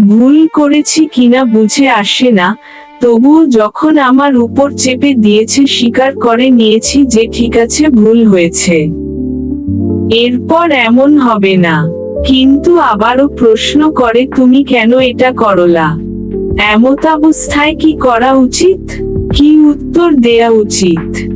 ভুল করেছি কিনা বুঝে আসে না, তবুও যখন আমার উপর চেপে দিয়েছে স্বীকার করে নিয়েছি যে ঠিক আছে, ভুল হয়েছে। এরপর এমন হবে না। কিন্তু আবারও প্রশ্ন করে, তুমি কেন এটা করলা? এমতাবস্থায় কি করা উচিত? কি উত্তর দেয়া উচিত?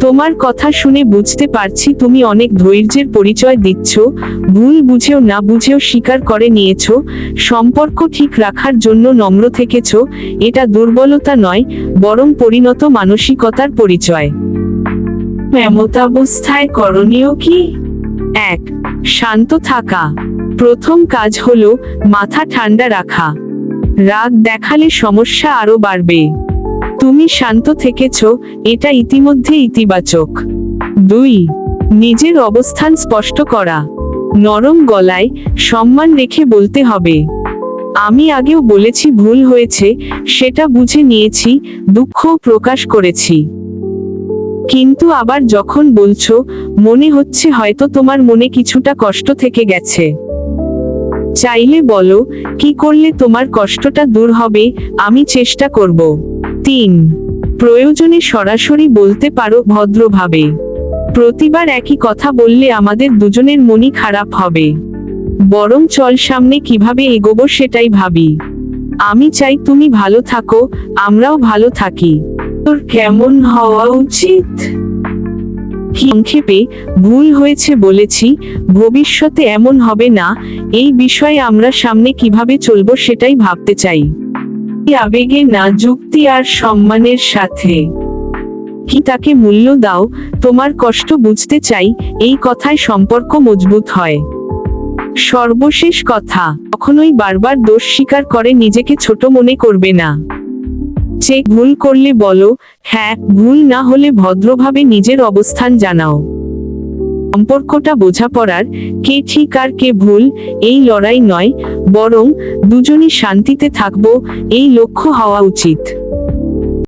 তোমার কথা শুনে বুঝতে পারছি তুমি অনেক ধৈর্যের পরিচয় দিচ্ছ, ভুল বুঝেও না বুঝেও স্বীকার করে নিয়েছ, সম্পর্ক ঠিক রাখার জন্য নম্র থেকেছ, এটা দুর্বলতা নয়, বরং পরিণত মানসিকতার পরিচয়। এমতাবস্থায় করণীয় কি? এক, শান্ত থাকা। প্রথম কাজ হলো মাথা ঠান্ডা রাখা। রাগ দেখালে সমস্যা আরও বাড়বে। তুমি শান্ত থেকেছ, এটা ইতিমধ্যে ইতিবাচক। দুই, নিজের অবস্থান স্পষ্ট করা। নরম গলায় সম্মান রেখে বলতে হবে। আমি আগেও বলেছি ভুল হয়েছে, সেটা বুঝে নিয়েছি, দুঃখ প্রকাশ করেছি। কিন্তু আবার যখন বলছো, মনে হচ্ছে হয়তো তোমার মনে কিছুটা কষ্ট থেকে গেছে। চাইলে বলো, কি করলে তোমার কষ্টটা দূর হবে, আমি চেষ্টা করব। তিন। প্রয়োজনে সরাসরি বলতে পারো ভদ্রভাবে। প্রতিবার একই কথা বললে আমাদের দুজনের মনই খারাপ হবে। বরং চল সামনে কীভাবে এগোবো সেটাই ভাবি। আমি চাই তুমি ভালো থাকো, আমরাও ভালো থাকি। তোর কেমন হওয়া উচিত? সংক্ষেপে, ভুল হয়েছে বলেছি, ভবিষ্যতে এমন হবে না, এই বিষয়ে আমরা সামনে কীভাবে চলবো সেটাই ভাবতে চাই। আবেগে না যুক্তি আর সম্মানের সাথে? কি তাকে মূল্য দাও, তোমার কষ্ট বুঝতে চাই, এই কথায় সম্পর্ক মজবুত হয়। সর্বশেষ কথা, কখনোই বারবার দোষ স্বীকার করে নিজেকে ছোট মনে করবে না। যে ভুল করলে বলো হ্যাঁ ভুল না হলে ভদ্রভাবে নিজের অবস্থান জানাও। সম্পর্কটা বোঝাপড়ার কে ঠিক আর কে ভুল, এই লড়াই নয়, বরং দুজনই শান্তিতে থাকব, এই লক্ষ্য হওয়া উচিত।